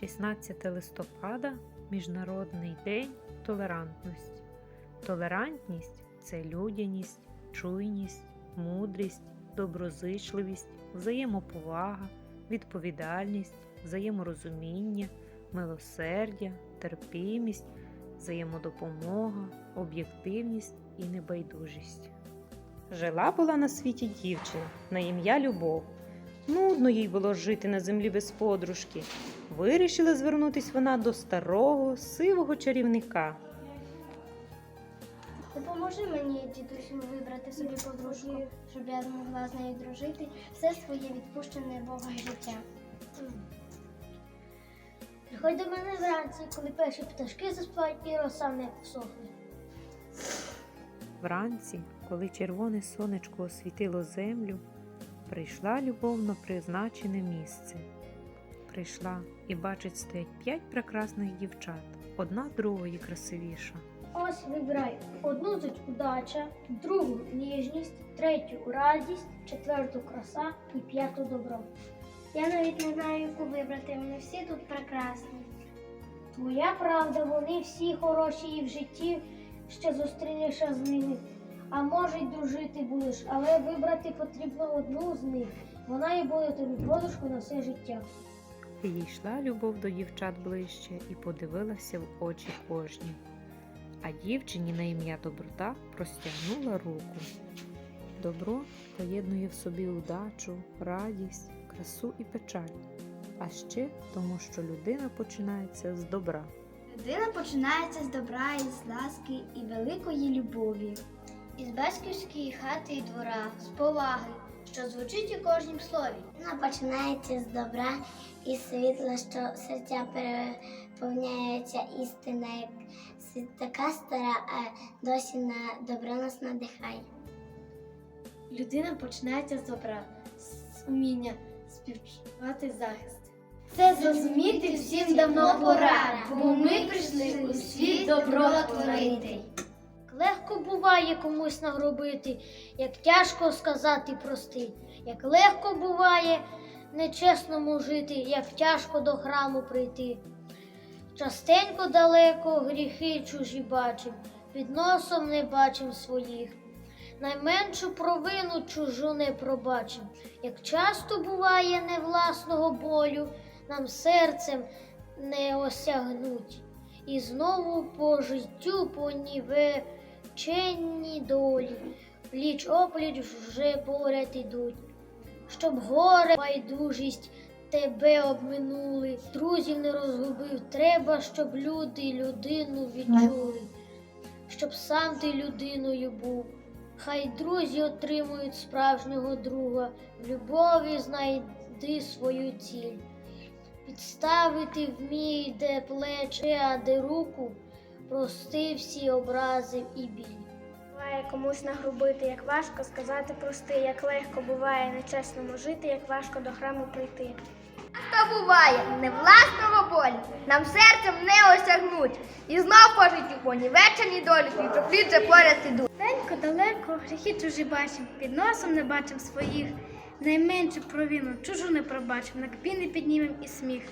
16 листопада Міжнародний день толерантності. Толерантність це людяність, чуйність, мудрість, доброзичливість, взаємоповага, відповідальність, взаєморозуміння, милосердя, терпімість, взаємодопомога, об'єктивність і небайдужість. Жила була на світі дівчина на ім'я Любов. Нудно їй було жити на землі без подружки. Вирішила звернутись вона до старого сивого чарівника. Допоможи мені, дідусю, вибрати собі подружку, щоб я змогла з нею дружити все своє відпущене Богом життя. Приходь до мене вранці, коли перші пташки заспівають і роса не всохне. Вранці, коли червоне сонечко освітило землю, прийшла любов на призначене місце. Прийшла і бачить, стоять п'ять прекрасних дівчат, одна другої красивіша. Ось вибирай одну з удача, другу ніжність, третю радість, четверту краса і п'яту добро. Я навіть не знаю, яку вибрати. Вони всі тут прекрасні. Твоя правда, вони всі хороші і в житті ще зустрінешся з ними. А може й дружити будеш, але вибрати потрібно одну з них. Вона і буде тобі подушку на все життя. Підійшла любов до дівчат ближче і подивилася в очі кожній. А дівчині на ім'я Доброта простягнула руку. Добро поєднує в собі удачу, радість, красу і печаль. А ще тому, що людина починається з добра. Людина починається з добра, із ласки і великої любові. Із батьківської хати і двора, з поваги, що звучить у кожнім слові. Вона починається з добра і світла, що серця переповняється істина, як така стара, а досі на добро нас надихає. Людина починається з добра, з уміння співчувати захист. Це зрозуміти всім давно пора, бо ми прийшли у світ добро творити. Легко буває комусь нагробити, як тяжко сказати прости, як легко буває нечесному жити, як тяжко до храму прийти. Частенько далеко гріхи чужі бачим, під носом не бачим своїх. Найменшу провину чужу не пробачим, як часто буває не власного болю, нам серцем не осягнуть. І знову по життю понівеченні долі, пліч опліч вже поряд ідуть, щоб горе, байдужість тебе обминули, друзів не розгубив, треба, щоб люди людину відчули, щоб сам ти людиною був. Хай друзі отримують справжнього друга, в любові знайди свою ціль. Підставити вмій, де плече, а де руку, прости всі образи і біль. Буває комусь нагрубити, як важко сказати прости, як легко буває нечесному жити, як важко до храму прийти. Та буває не власного болю, нам серцем не осягнуть. І знов по життю понівечені долі, і пліт же поряд ідуть. Далеко, далеко, гріхи чужі бачим, під носом не бачим своїх. Найменшу провину, чужу не пробачим, на кпі не піднімем і сміх.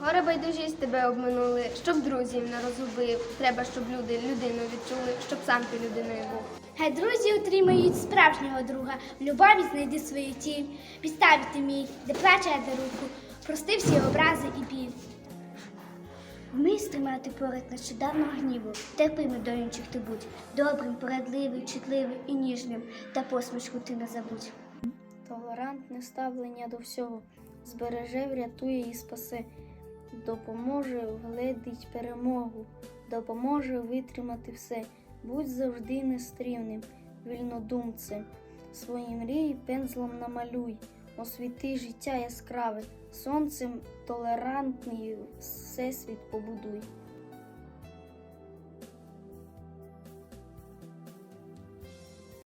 Горе байдужість тебе обминули, щоб друзів не розгубив. Треба, щоб люди людину відчули, щоб сам ти людиною був. Хай друзі отримають справжнього друга, в любові знайди свою тінь, підставити мій, де плаче де руку, прости всі образи і біль. Вмій стримати поряд нещодавнього гніву, терпимий до інших ти будь, добрим, порадливий, чутливий і ніжним, та посмішку ти не забудь. Толерантне ставлення до всього збереже, врятує і спасе, допоможе вгледить перемогу, допоможе витримати все. Будь завжди нестрівним, вільнодумцем. Свої мрії пензлом намалюй, освіти життя яскраве, сонцем толерантний всесвіт побудуй.